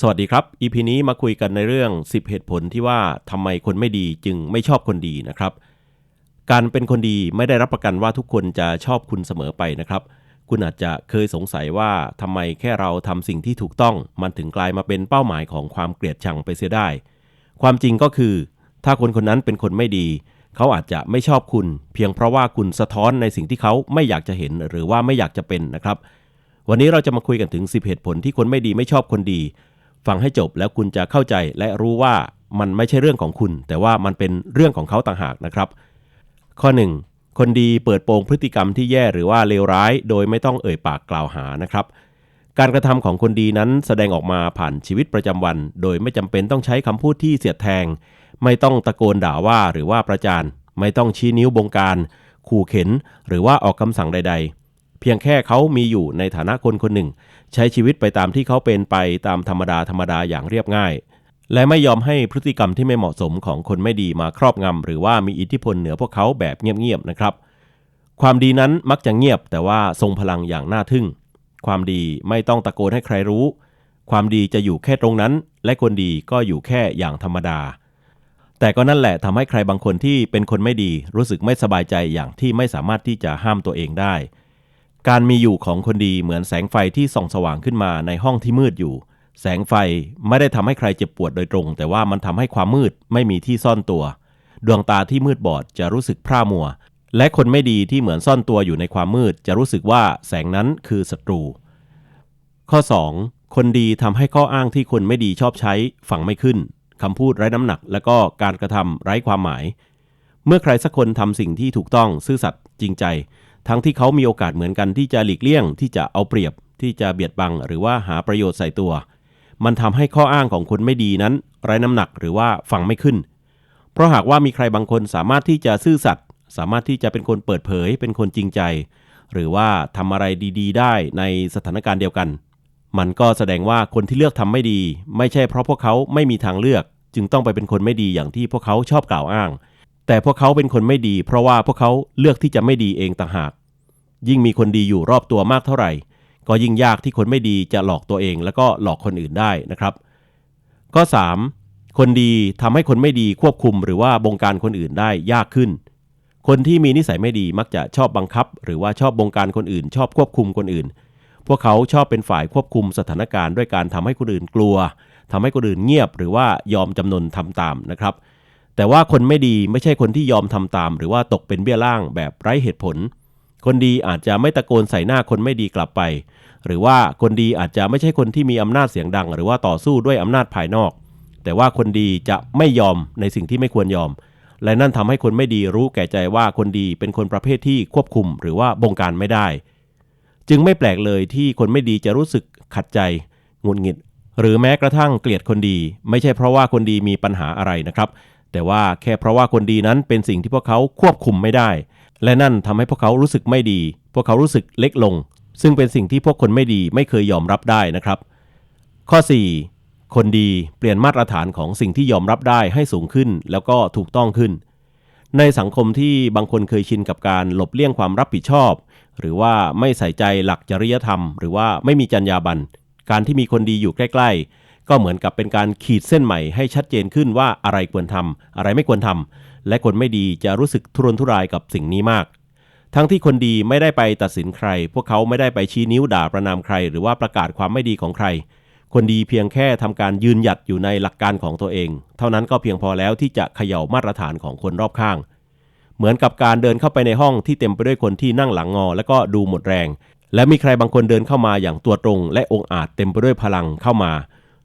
สวัสดีครับ EP นี้มาคุยกันในเรื่อง 10 เหตุผลที่ว่าทำไมคนไม่ดีจึงไม่ชอบคนดีนะครับ การเป็นคนดีไม่ได้รับประกันว่าทุกคนจะชอบคุณเสมอไปนะครับ คุณอาจจะเคยสงสัยว่าทำไมแค่เราทำสิ่งที่ถูกต้อง มันถึงกลายมาเป็นเป้าหมายของความเกลียดชังไปเสียได้ ความจริงก็คือ ถ้าคนคนนั้นเป็นคนไม่ดี เขาอาจจะไม่ชอบคุณ เพียงเพราะว่าคุณสะท้อนในสิ่งที่เขาไม่อยากจะเห็นหรือว่าไม่อยากจะเป็นนะครับ วันนี้เราจะมาคุยกันถึง 10 เหตุผลที่คนไม่ดีไม่ชอบคนดี ฟังให้จบแล้วคุณจะเข้าใจและรู้ว่ามันไม่ใช่เรื่องของคุณ แต่ว่ามันเป็นเรื่องของเขาต่างหากนะครับ ข้อ 1. คนดีเปิดโปงพฤติกรรมที่แย่หรือว่าเลวร้าย โดยไม่ต้องเอ่ยปากกล่าวหานะครับ การกระทำของคนดีนั้นแสดงออกมาผ่านชีวิตประจำวัน โดยไม่จำเป็นต้องใช้คำพูดที่เสียดแทง ไม่ต้องตะโกนด่าว่าหรือว่าประจานไม่ต้องชี้นิ้วบงการ ขู่เข็น หรือว่าออกคำสั่งใด ๆ พียงแค่เขามีอยู่ในฐานะคนคนหนึ่ง ใช้ชีวิตไปตามที่เขาเป็นไปตามธรรมดาธรรมดาอย่างเรียบง่าย และไม่ยอมให้พฤติกรรมที่ไม่เหมาะสมของคนไม่ดีมาครอบงำหรือว่ามีอิทธิพลเหนือพวกเขาแบบเงียบๆนะครับ ความดีนั้นมักจะเงียบแต่ว่าทรงพลังอย่างน่าทึ่ง ความดีไม่ต้องตะโกนให้ใครรู้ ความดีจะอยู่แค่ตรงนั้น และคนดีก็อยู่แค่อย่างธรรมดา แต่ก็นั่นแหละทำให้ใครบางคนที่เป็นคนไม่ดีรู้สึกไม่สบายใจอย่างที่ไม่สามารถที่จะห้ามตัวเองได้ การมีอยู่ของคนดีเหมือนแสงไฟที่ส่องสว่างขึ้นมาในห้องที่มืดอยู่ แสงไฟไม่ได้ทำให้ใครเจ็บปวดโดยตรง แต่ว่ามันทำให้ความมืดไม่มีที่ซ่อนตัว ดวงตาที่มืดบอดจะรู้สึกพร่ามัว และคนไม่ดีที่เหมือนซ่อนตัวอยู่ในความมืด จะรู้สึกว่าแสงนั้นคือศัตรู ข้อ 2. คนดีทำให้ข้ออ้างที่คนไม่ดีชอบใช้ฝังไม่ขึ้นคำพูดไร้น้ำหนัก และก็การกระทำไร้ความหมาย เมื่อใครสักคนทำสิ่งที่ถูกต้องซื่อสัตย์จริงใจ ทั้งที่เขามีโอกาสเหมือนกันที่จะหลีกเลี่ยง ที่จะเอาเปรียบ ที่จะเบียดบัง หรือว่าหาประโยชน์ใส่ตัว มันทำให้ข้ออ้างของคนไม่ดีนั้นไร้น้ำหนักหรือว่าฟังไม่ขึ้น เพราะหากว่ามีใครบางคนสามารถที่จะซื่อสัตย์สามารถที่จะเป็นคนเปิดเผย เป็นคนจริงใจ หรือว่าทำอะไรดี ๆ ได้ในสถานการณ์เดียวกัน มันก็แสดงว่าคนที่เลือกทำไม่ดี ไม่ใช่เพราะพวกเขาไม่มีทางเลือก จึงต้องไปเป็นคนไม่ดีอย่างที่พวกเขาชอบกล่าวอ้าง แต่พวกเขาเป็นคนไม่ดี เพราะว่าพวกเขาเลือกที่จะไม่ดีเองต่างหาก ยิ่งมีคนดีอยู่รอบตัวมากเท่าไหร่ ก็ยิ่งยากที่คนไม่ดีจะหลอกตัวเองแล้วก็หลอกคนอื่นได้นะครับข้อ 3. คนดีทำให้คนไม่ดีควบคุมหรือว่าบงการคนอื่นได้ยากขึ้น คนที่มีนิสัยไม่ดีมักจะชอบบังคับ หรือว่าชอบบงการคนอื่น ชอบควบคุมคนอื่น พวกเขาชอบเป็นฝ่ายควบคุมสถานการณ์ด้วยการทำให้คนอื่นกลัวทำให้คนอื่นเงียบ หรือว่ายอมจำนนทำตามนะครับ แต่ว่าคนไม่ดีไม่ใช่คนที่ยอมทำตาม หรือว่าตกเป็นเบี้ยล่างแบบไร้เหตุผล คนดีอาจจะไม่ตะโกนใส่หน้าคนไม่ดีกลับไป หรือว่าคนดีอาจจะไม่ใช่คนที่มีอำนาจเสียงดัง หรือว่าต่อสู้ด้วยอำนาจภายนอก แต่ว่าคนดีจะไม่ยอมในสิ่งที่ไม่ควรยอม และนั่นทำให้คนไม่ดีรู้แก่ใจว่าคนดีเป็นคนประเภทที่ควบคุม หรือว่าบงการไม่ได้ จึงไม่แปลกเลยที่คนไม่ดีจะรู้สึกขัดใจหงุดหงิด หรือแม้กระทั่งเกลียดคนดี ไม่ใช่เพราะว่าคนดีมีปัญหาอะไรนะครับ แต่ว่าแค่เพราะว่าคนดีนั้นเป็นสิ่งที่พวกเขาควบคุมไม่ได้ และนั่นทำให้พวกเขารู้สึกไม่ดี พวกเขารู้สึกเล็กลง ซึ่งเป็นสิ่งที่พวกคนไม่ดีไม่เคยยอมรับได้นะครับ ข้อ 4. คนดีเปลี่ยนมาตรฐานของสิ่งที่ยอมรับได้ให้สูงขึ้น แล้วก็ถูกต้องขึ้น ในสังคมที่บางคนเคยชินกับการหลบเลี่ยงความรับผิดชอบ หรือว่าไม่ใส่ใจหลักจริยธรรม หรือว่าไม่มีจรรยาบรรณการที่มีคนดีอยู่ใกล้ ๆ ก็เหมือนกับเป็นการขีดเส้นใหม่ให้ชัดเจนขึ้นว่าอะไรควรทำอะไรไม่ควรทำและคนไม่ดีจะรู้สึกทุรนทุรายกับสิ่งนี้มาก ทั้งที่คนดีไม่ได้ไปตัดสินใคร พวกเขาไม่ได้ไปชี้นิ้วด่าประนามใคร หรือว่าประกาศความไม่ดีของใคร คนดีเพียงแค่ทำการยืนหยัดอยู่ในหลักการของตัวเอง เท่านั้นก็เพียงพอแล้วที่จะเขย่ามาตรฐานของคนรอบข้าง เหมือนกับการเดินเข้าไปในห้องที่เต็มไปด้วยคนที่นั่งหลังงอ และก็ดูหมดแรง และมีใครบางคนเดินเข้ามาอย่างตัวตรง และองอาจเต็มไปด้วยพลังเข้ามา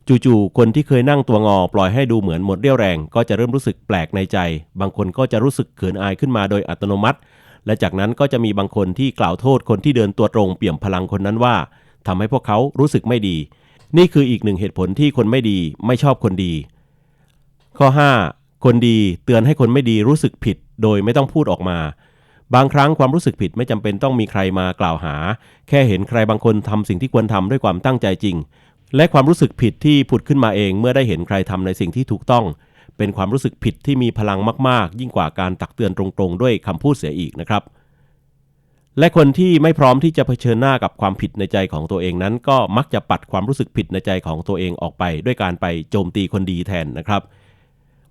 จู่ๆ คนที่เคยนั่งตัวงอปล่อยให้ดูเหมือนหมดเรี่ยวแรง ก็จะเริ่มรู้สึกแปลกในใจ บางคนก็จะรู้สึกเขินอายขึ้นมาโดยอัตโนมัติ และจากนั้นก็จะมีบางคนที่กล่าวโทษคนที่เดินตัวตรงเปี่ยมพลังคนนั้นว่าทำให้พวกเขารู้สึกไม่ดี นี่คืออีกหนึ่งเหตุผลที่คนไม่ดีไม่ชอบคนดี ข้อ 5. คนดีเตือนให้คนไม่ดีรู้สึกผิด โดยไม่ต้องพูดออกมา บางครั้งความรู้สึกผิดไม่จำเป็นต้องมีใครมากล่าวหา แค่เห็นใครบางคนทำสิ่งที่ควรทำด้วยความตั้งใจจริง และความรู้สึกผิดที่ผุดขึ้นมาเองเมื่อได้เห็นใครทำในสิ่งที่ถูกต้อง เป็นความรู้สึกผิดที่มีพลังมาก ๆ ยิ่งกว่าการตักเตือนตรงๆ ด้วยคำพูดเสียอีกนะครับ และคนที่ไม่พร้อมที่จะเผชิญหน้ากับความผิดในใจของตัวเองนั้น ก็มักจะปัดความรู้สึกผิดในใจของตัวเองออกไป ด้วยการไปโจมตีคนดีแทนนะครับ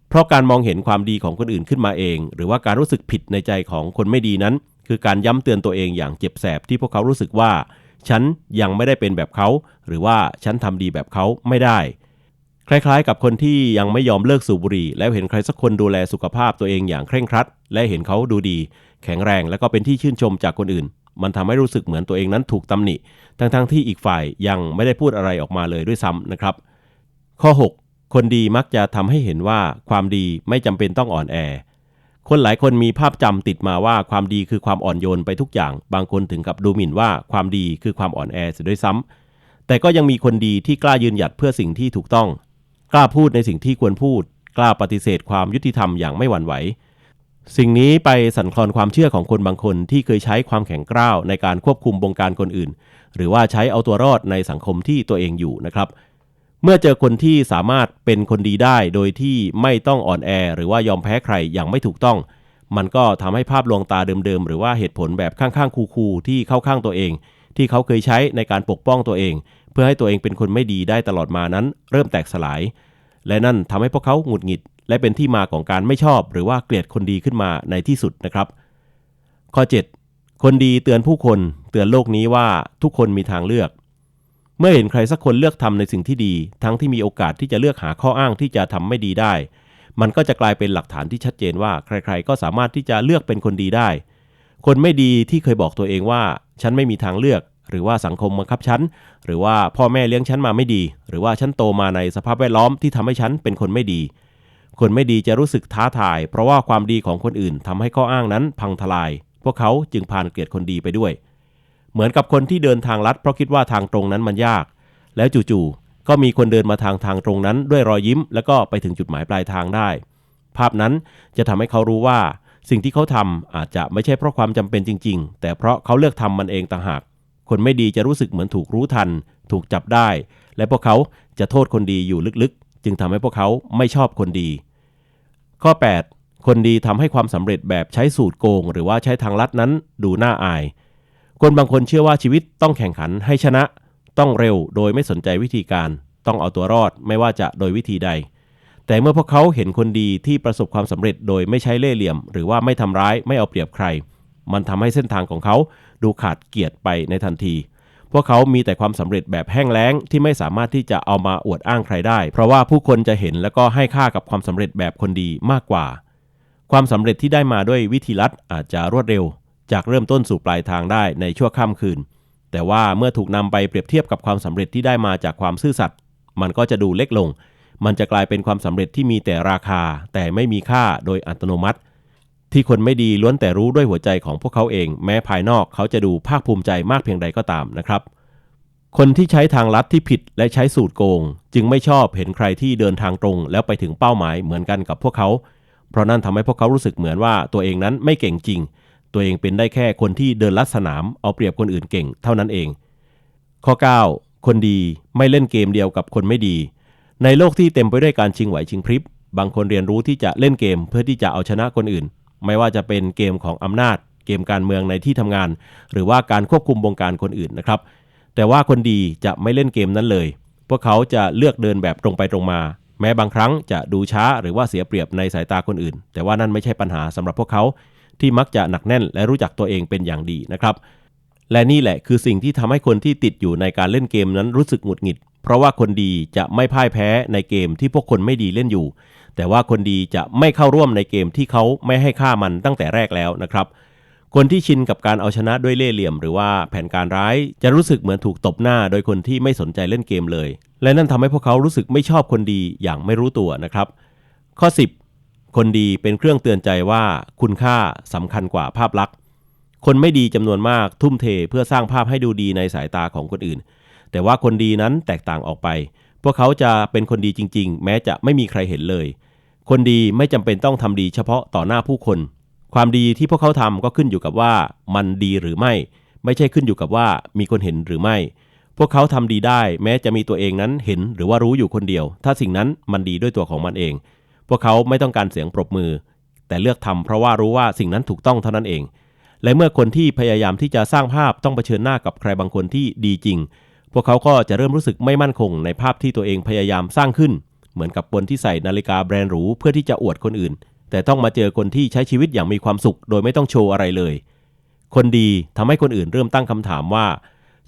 เพราะการมองเห็นความดีของคนอื่นขึ้นมาเอง หรือว่าการรู้สึกผิดในใจของคนไม่ดีนั้น คือการย้ำเตือนตัวเองอย่างเจ็บแสบที่พวกเขารู้สึกว่า ฉันยังไม่ได้เป็นแบบเขา หรือว่าฉันทำดีแบบเขาไม่ได้ คล้ายๆ กับคนที่ยังไม่ยอมเลิกสูบบุหรี่ แล้วเห็นใครสักคนดูแลสุขภาพตัวเองอย่างเคร่งครัด และเห็นเขาดูดี แข็งแรงและก็เป็นที่ชื่นชมจากคนอื่น มันทำให้รู้สึกเหมือนตัวเองนั้นถูกตำหนิ ทั้งๆที่อีกฝ่ายยังไม่ได้พูดอะไรออกมาเลยด้วยซ้ำนะครับ ข้อ 6 คนดีมักจะทำให้เห็นว่าความดีไม่จำเป็นต้องอ่อนแอ คนหลายคนมีภาพจำติดมาว่าความดีคือความอ่อนโยนไปทุกอย่าง บางคนถึงกับดูหมิ่นว่าความดีคือความอ่อนแอเสียด้วยซ้ำแต่ก็ยังมีคนดีที่กล้ายืนหยัดเพื่อสิ่งที่ถูกต้อง กล้าพูดในสิ่งที่ควรพูด กล้าปฏิเสธความยุติธรรมอย่างไม่หวั่นไหว สิ่งนี้ไปสั่นคลอนความเชื่อของคนบางคนที่เคยใช้ความแข็งกร้าวในการควบคุมบงการคนอื่น หรือว่าใช้เอาตัวรอดในสังคมที่ตัวเองอยู่นะครับเเมื่อเจอคนที่สามารถเป็นคนดีได้โดยที่ไม่ต้องอ่อนแอ หรือว่ายอมแพ้ใครอย่างไม่ถูกต้อง มันก็ทำให้ภาพลวงตาเดิมๆ หรือว่าเหตุผลแบบข้างๆคูๆที่เข้าข้างตัวเอง ที่เขาเคยใช้ในการปกป้องตัวเอง เพื่อให้ตัวเองเป็นคนไม่ดีได้ตลอดมานั้น เริ่มแตกสลาย และนั่นทำให้พวกเขาหงุดหงิด และเป็นที่มาของการไม่ชอบ หรือว่าเกลียดคนดีขึ้นมาในที่สุดนะครับ ข้อ 7 คนดีเตือนผู้คน เตือนโลกนี้ว่าทุกคนมีทางเลือก เมื่อเห็นใครสักคนเลือกทำในสิ่งที่ดี ทั้งที่มีโอกาสที่จะเลือกหาข้ออ้างที่จะทำไม่ดีได้ มันก็จะกลายเป็นหลักฐานที่ชัดเจนว่า ใครๆ ก็สามารถที่จะเลือกเป็นคนดีได้ คนไม่ดีที่เคยบอกตัวเองว่า ฉันไม่มีทางเลือก หรือว่าสังคมบังคับฉัน หรือว่าพ่อแม่เลี้ยงฉันมาไม่ดี หรือว่าฉันโตมาในสภาพแวดล้อมที่ทำให้ฉันเป็นคนไม่ดี คนไม่ดีจะรู้สึกท้าทาย เพราะว่าความดีของคนอื่นทำให้ข้ออ้างนั้นพังทลาย พวกเขาจึงพานเกลียดคนดีไปด้วย เหมือนกับคนที่เดินทางลัดเพราะคิดว่าทางตรงนั้นมันยาก แล้วจู่ๆก็มีคนเดินมาทางทางตรงนั้นด้วยรอยยิ้ม แล้วก็ไปถึงจุดหมายปลายทางได้ ภาพนั้นจะทำให้เขารู้ว่า สิ่งที่เขาทำอาจจะไม่ใช่เพราะความจำเป็นจริง ๆ แต่เพราะเขาเลือกทำมันเองต่างหาก คนไม่ดีจะรู้สึกเหมือนถูกรู้ทัน ถูกจับได้ และพวกเขาจะโทษคนดีอยู่ลึกๆ จึงทำให้พวกเขาไม่ชอบคนดี ข้อ 8 คนดีทำให้ความสำเร็จแบบใช้สูตรโกง หรือว่าใช้ทางลัดนั้นดูน่าอาย คนบางคนเชื่อว่าชีวิตต้องแข่งขันให้ชนะ ต้องเร็วโดยไม่สนใจวิธีการ ต้องเอาตัวรอดไม่ว่าจะโดยวิธีใด แต่เมื่อพวกเขาเห็นคนดีที่ประสบความสำเร็จโดยไม่ใช้เล่ห์เหลี่ยม หรือว่าไม่ทำร้ายไม่เอาเปรียบใคร มันทำให้เส้นทางของเขาดูขาดเกียรติไปในทันที พวกเขามีแต่ความสำเร็จแบบแห้งแล้งที่ไม่สามารถที่จะเอามาอวดอ้างใครได้ เพราะว่าผู้คนจะเห็นแล้วก็ให้ค่ากับความสำเร็จแบบคนดีมากกว่า ความสำเร็จที่ได้มาด้วยวิธีลัดอาจจะรวดเร็ว จากเริ่มต้นสู่ปลายทางได้ในชั่วข้ามคืน แต่ว่าเมื่อถูกนำไปเปรียบเทียบกับความสำเร็จที่ได้มาจากความซื่อสัตย์มันก็จะดูเล็กลง มันจะกลายเป็นความสำเร็จที่มีแต่ราคา แต่ไม่มีค่าโดยอัตโนมัติ ที่คนไม่ดีล้วนแต่รู้ด้วยหัวใจของพวกเขาเอง แม้ภายนอกเขาจะดูภาคภูมิใจมากเพียงใดก็ตามนะครับคนที่ใช้ทางลัดที่ผิดและใช้สูตรโกง จึงไม่ชอบเห็นใครที่เดินทางตรง แล้วไปถึงเป้าหมายเหมือนกันกับพวกเขา เพราะนั่นทำให้พวกเขารู้สึกเหมือนว่าตัวเองนั้นไม่เก่งจริง ตัวเองเป็นได้แค่คนที่เดินลัดสนามเอาเปรียบคนอื่นเก่งเท่านั้นเอง ข้อ 9 คนดีไม่เล่นเกมเดียวกับคนไม่ดี ในโลกที่เต็มไปด้วยการชิงไหวชิงพริบบางคนเรียนรู้ที่จะเล่นเกมเพื่อที่จะเอาชนะคนอื่น ไม่ว่าจะเป็นเกมของอำนาจ เกมการเมืองในที่ทำงาน หรือว่าการควบคุมวงการคนอื่นนะครับ แต่ว่าคนดีจะไม่เล่นเกมนั้นเลย พวกเขาจะเลือกเดินแบบตรงไปตรงมา แม้บางครั้งจะดูช้าหรือว่าเสียเปรียบในสายตาคนอื่น แต่ว่านั่นไม่ใช่ปัญหาสำหรับพวกเขา ที่มักจะหนักแน่น และรู้จักตัวเองเป็นอย่างดีนะครับ และนี่แหละคือสิ่งที่ทำให้คนที่ติดอยู่ในการเล่นเกมนั้นรู้สึกหงุดหงิด เพราะว่าคนดีจะไม่พ่ายแพ้ในเกมที่พวกคนไม่ดีเล่นอยู่ แต่ว่าคนดีจะไม่เข้าร่วมในเกมที่เขาไม่ให้ค่ามันตั้งแต่แรกแล้วนะครับคนที่ชินกับการเอาชนะด้วยเล่ห์เหลี่ยม หรือว่าแผนการร้ายจะรู้สึกเหมือนถูกตบหน้าโดยคนที่ไม่สนใจเล่นเกมเลย และนั่นทำให้พวกเขารู้สึกไม่ชอบคนดีอย่างไม่รู้ตัวนะครับ ข้อ 10 คนดีเป็นเครื่องเตือนใจว่าคุณค่าสำคัญกว่าภาพลักษณ์ คนไม่ดีจำนวนมากทุ่มเทเพื่อสร้างภาพให้ดูดีในสายตาของคนอื่น แต่ว่าคนดีนั้นแตกต่างออกไป พวกเขาจะเป็นคนดีจริง ๆ แม้จะไม่มีใครเห็นเลย คนดีไม่จำเป็นต้องทำดีเฉพาะต่อหน้าผู้คน ความดีที่พวกเขาทำก็ขึ้นอยู่กับว่ามันดีหรือไม่ ไม่ใช่ขึ้นอยู่กับว่ามีคนเห็นหรือไม่ พวกเขาทำดีได้ แม้จะมีตัวเองนั้นเห็นหรือว่ารู้อยู่คนเดียว ถ้าสิ่งนั้นมันดีด้วยตัวของมันเอง พวกเขาไม่ต้องการเสียงปรบมือ แต่เลือกทำเพราะว่ารู้ว่าสิ่งนั้นถูกต้องเท่านั้นเอง และเมื่อคนที่พยายามที่จะสร้างภาพต้องเผชิญหน้ากับใครบางคนที่ดีจริง พวกเขาก็จะเริ่มรู้สึกไม่มั่นคงในภาพที่ตัวเองพยายามสร้างขึ้น เหมือนกับคนที่ใส่นาฬิกาแบรนด์หรูเพื่อที่จะอวดคนอื่น แต่ต้องมาเจอคนที่ใช้ชีวิตอย่างมีความสุข โดยไม่ต้องโชว์อะไรเลย คนดีทำให้คนอื่นเริ่มตั้งคำถามว่า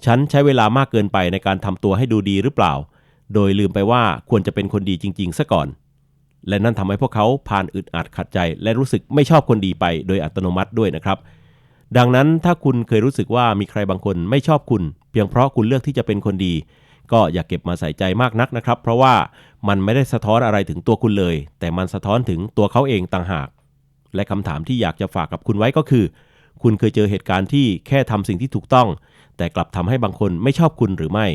ฉันใช้เวลามากเกินไปในการทำตัวให้ดูดีหรือเปล่า โดยลืมไปว่าควรจะเป็นคนดีจริง ๆซะก่อน และนั่นทำให้พวกเขาผ่านอึดอัดขัดใจ และรู้สึกไม่ชอบคนดีไปโดยอัตโนมัติด้วยนะครับ ดังนั้นถ้าคุณเคยรู้สึกว่ามีใครบางคนไม่ชอบคุณ เพียงเพราะคุณเลือกที่จะเป็นคนดี ก็อย่าเก็บมาใส่ใจมากนักนะครับ เพราะว่ามันไม่ได้สะท้อนอะไรถึงตัวคุณเลย แต่มันสะท้อนถึงตัวเขาเองต่างหาก และคำถามที่อยากจะฝากกับคุณไว้ก็คือ คุณเคยเจอเหตุการณ์ที่แค่ทำสิ่งที่ถูกต้อง แต่กลับทำให้บางคนไม่ชอบคุณหรือไม่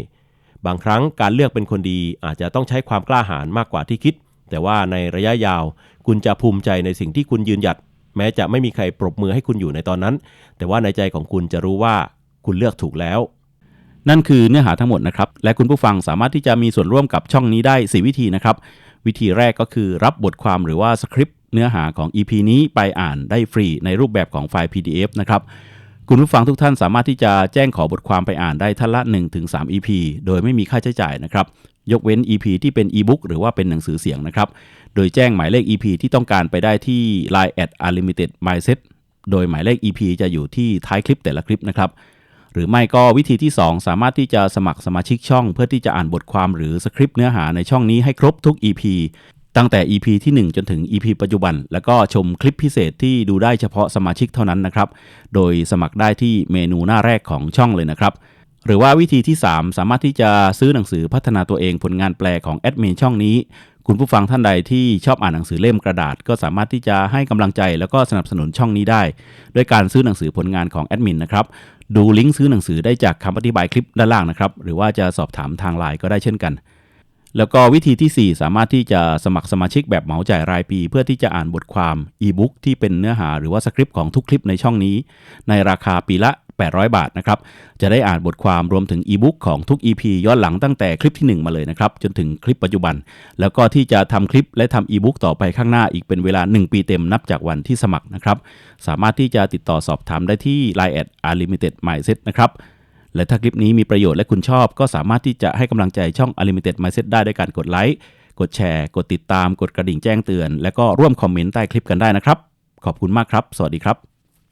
บางครั้งการเลือกเป็นคนดีอาจจะต้องใช้ความกล้าหาญมากกว่าที่คิด แต่ว่าในระยะยาวคุณจะภูมิใจในสิ่งที่คุณยืนหยัด แม้จะไม่มีใครปรบมือให้คุณอยู่ในตอนนั้น แต่ว่าในใจของคุณจะรู้ว่าคุณเลือกถูกแล้ว นั่นคือเนื้อหาทั้งหมดนะครับ และคุณผู้ฟังสามารถที่จะมีส่วนร่วมกับช่องนี้ได้ 4 วิธีนะครับ วิธีแรกก็คือรับบทความหรือว่าสคริปต์เนื้อหาของ EP นี้ไปอ่านได้ฟรีในรูปแบบของไฟล์ PDF นะครับคุณผู้ฟังทุกท่านสามารถที่จะแจ้งขอบทความไปอ่านได้ท่านละ 1-3 EP โดยไม่มีค่าใช้จ่ายนะครับ ยกเว้น EP ที่เป็น e-book หรือว่าเป็นหนังสือเสียงนะครับ โดยแจ้งหมายเลข EP ที่ต้องการไปได้ที่ Line at unlimited mindset โดยหมายเลข EP จะอยู่ที่ท้ายคลิปแต่ละคลิปนะครับ หรือไม่ก็วิธีที่ 2 สามารถที่จะสมัครสมาชิกช่อง เพื่อที่จะอ่านบทความหรือสคริปต์เนื้อหาในช่องนี้ให้ครบทุก EP ตั้งแต่ EP ที่ 1 จนถึง EP ปัจจุบัน แล้วก็ชมคลิปพิเศษที่ดูได้เฉพาะสมาชิกเท่านั้นนะครับ โดยสมัครได้ที่เมนูหน้าแรกของช่องเลยนะครับ หรือว่าวิธีที่ 3 สามารถที่จะซื้อหนังสือพัฒนาตัวเองผลงานแปลของแอดมินช่องนี้ คุณผู้ฟังท่านใดที่ชอบอ่านหนังสือเล่มกระดาษ ก็สามารถที่จะให้กำลังใจแล้วก็สนับสนุนช่องนี้ได้ด้วยการซื้อหนังสือผลงานของแอดมินนะครับดูลิงก์ซื้อหนังสือได้จากคำอธิบายคลิปด้านล่างนะครับหรือว่าจะสอบถามทางไลน์ก็ได้เช่นกัน แล้วก็วิธีที่ 4 สามารถที่จะสมัครสมาชิกแบบเหมาจ่ายรายปี เพื่อที่จะอ่านบทความอีบุ๊กที่เป็นเนื้อหาหรือว่าสคริปต์ของทุกคลิปในช่องนี้ ในราคาปีละ 800 บาทนะครับ จะได้อ่านบทความรวมถึงอีบุ๊กของทุก EP ย้อนหลังตั้งแต่คลิปที่ 1 มาเลยนะครับ จนถึงคลิปปัจจุบัน แล้วก็ที่จะทำคลิปและทำอีบุ๊กต่อไปข้างหน้าอีกเป็นเวลา 1 ปีเต็มนับจากวันที่สมัครนะครับ สามารถที่จะติดต่อสอบถามได้ที่ Line at unlimited mindset นะครับและถ้าคลิปนี้มีประโยชน์และคุณชอบ ก็สามารถที่จะให้กำลังใจช่อง Unlimited Mindset ได้ด้วยการกดไลค์ กดแชร์ กดติดตาม กดกระดิ่งแจ้งเตือน และก็ร่วมคอมเมนต์ใต้คลิปกันได้นะครับ ขอบคุณมากครับ สวัสดีครับ